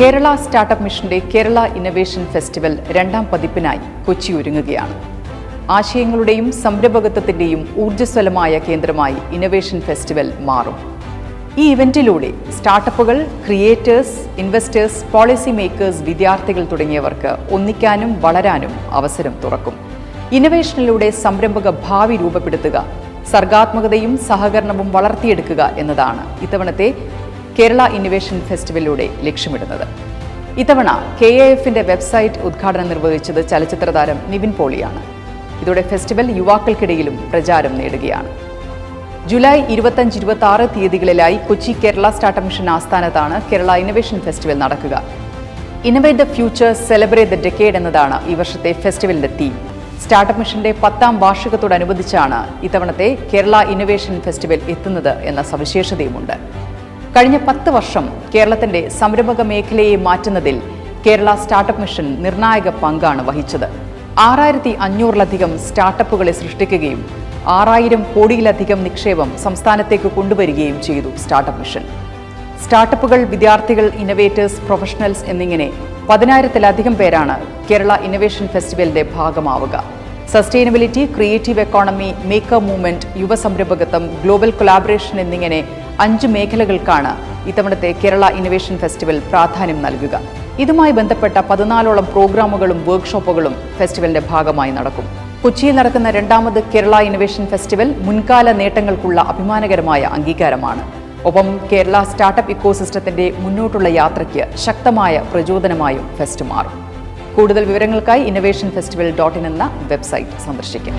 Kerala startup മിഷന്റെ Kerala innovation festival രണ്ടാം പതിപ്പിനായി കൊച്ചി ഒരുങ്ങുകയാണ്. ആശയങ്ങളുടെയും സംരംഭകത്വത്തിന്റെയും ഊർജസ്വലമായ കേന്ദ്രമായി ഇന്നവേഷൻ ഫെസ്റ്റിവൽ മാറും. ഈ ഇവന്റിലൂടെ സ്റ്റാർട്ടപ്പുകൾ ക്രിയേറ്റേഴ്സ് ഇൻവെസ്റ്റേഴ്സ് പോളിസി മേക്കേഴ്സ് വിദ്യാർത്ഥികൾ തുടങ്ങിയവർക്ക് ഒന്നിക്കാനും വളരാനും അവസരം തുറക്കും. ഇന്നവേഷനിലൂടെ സംരംഭക ഭാവി രൂപപ്പെടുത്തുക സർഗാത്മകതയും സഹകരണവും വളർത്തിയെടുക്കുക എന്നതാണ് ഇത്തവണത്തെ കേരള ഇന്നൊവേഷൻ ഫെസ്റ്റിവലിലൂടെ ലക്ഷ്യമിടുന്നത്. ഇത്തവണ കെ എ എഫിന്റെ വെബ്സൈറ്റ് ഉദ്ഘാടനം നിർവഹിച്ചത് ചലച്ചിത്ര താരം നിവിൻ പോളിയാണ്. ഇതോടെ ഫെസ്റ്റിവൽ യുവാക്കൾക്കിടയിലും പ്രചാരം നേടുകയാണ്. ജൂലൈ ഇരുപത്തഞ്ച് ഇരുപത്തി ആറ് തീയതികളിലായി കൊച്ചി കേരള സ്റ്റാർട്ടപ്പ് മിഷൻ ആസ്ഥാനത്താണ് കേരള ഇന്നൊവേഷൻ ഫെസ്റ്റിവൽ നടക്കുക. Innovate the future celebrate the decade എന്നതാണ് ഈ വർഷത്തെ ഫെസ്റ്റിവലിന്റെ തീം സ്റ്റാർട്ടപ്പ് മിഷന്റെ പത്താം വാർഷികത്തോടനുബന്ധിച്ചാണ് ഇത്തവണത്തെ കേരള ഇന്നൊവേഷൻ ഫെസ്റ്റിവൽ എത്തുന്നത് എന്ന സവിശേഷതയുമുണ്ട്. കഴിഞ്ഞ പത്ത് വർഷം കേരളത്തിന്റെ സംരംഭക മേഖലയെ മാറ്റുന്നതിൽ കേരള സ്റ്റാർട്ടപ്പ് മിഷൻ നിർണായക പങ്കാണ് വഹിച്ചത്. ആറായിരത്തി അഞ്ഞൂറിലധികം സ്റ്റാർട്ടപ്പുകളെ സൃഷ്ടിക്കുകയും ആറായിരം കോടിയിലധികം നിക്ഷേപം സംസ്ഥാനത്തേക്ക് കൊണ്ടുവരികയും ചെയ്തു സ്റ്റാർട്ടപ്പ് മിഷൻ. സ്റ്റാർട്ടപ്പുകൾ വിദ്യാർത്ഥികൾ ഇന്നവേറ്റേഴ്സ് പ്രൊഫഷണൽസ് എന്നിങ്ങനെ പതിനായിരത്തിലധികം പേരാണ് കേരള ഇന്നവേഷൻ ഫെസ്റ്റിവലിന്റെ ഭാഗമാവുക. Sustainability creative economy maker movement യുവസംരംഭകത്വം global collaboration എന്നിങ്ങനെ അഞ്ച് മേഖലകൾക്കാണ് ഇത്തവണത്തെ കേരള ഇന്നൊവേഷൻ ഫെസ്റ്റിവൽ പ്രാധാന്യം നൽകുക. ഇതുമായി ബന്ധപ്പെട്ട പതിനാലോളം പ്രോഗ്രാമുകളും വർക്ക്ഷോപ്പുകളും ഫെസ്റ്റിവലിന്റെ ഭാഗമായി നടക്കും. കൊച്ചിയിൽ നടക്കുന്ന രണ്ടാമത് കേരള ഇന്നൊവേഷൻ ഫെസ്റ്റിവൽ മുൻകാല നേട്ടങ്ങൾക്കുള്ള അഭിമാനകരമായ അംഗീകാരമാണ്. ഒപ്പം കേരള സ്റ്റാർട്ടപ്പ് ഇക്കോസിസ്റ്റത്തിന്റെ മുന്നോട്ടുള്ള യാത്രയ്ക്ക് ശക്തമായ പ്രചോദനമായും ഫെസ്റ്റ് മാറും. കൂടുതൽ വിവരങ്ങൾക്കായി ഇന്നവേഷൻ ഫെസ്റ്റിവൽ ഡോട്ട് ഇൻ എന്ന വെബ്സൈറ്റ് സന്ദർശിക്കാം.